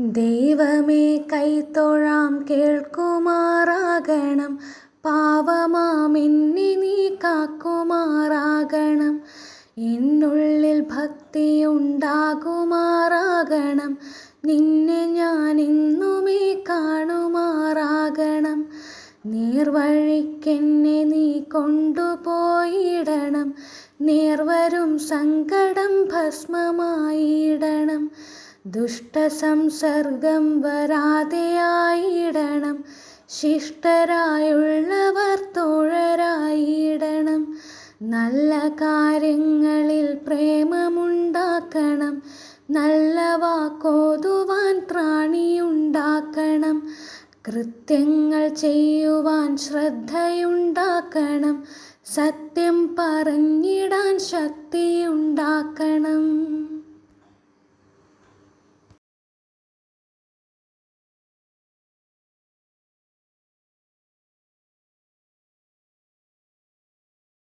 ദൈവമേ കൈത്തൊഴാം കേൾക്കുമാറാകണം. പാവമാമെന്നെ നീ കാക്കുമാറാകണം. എന്നുള്ളിൽ ഭക്തി ഉണ്ടാകുമാറാകണം. നിന്നെ ഞാൻ ഇന്നുമേ കാണുമാറാകണം. നേർവഴിക്കെന്നെ നീ കൊണ്ടുപോയിടണം. നേർവരും സങ്കടം ഭസ്മമായിടണം. ദുഷ്ടസംസർഗം വരാതെയായിടണം. ശിഷ്ടരായുള്ളവർ തോഴരായിടണം. നല്ല കാര്യങ്ങളിൽ പ്രേമമുണ്ടാക്കണം. നല്ല വാക്കോതുവാൻ ത്രാണിയുണ്ടാക്കണം കൃത്യങ്ങൾ ചെയ്യുവാൻ ശ്രദ്ധയുണ്ടാക്കണം. സത്യം പറഞ്ഞിടാൻ ശക്തിയുണ്ടാക്കണം.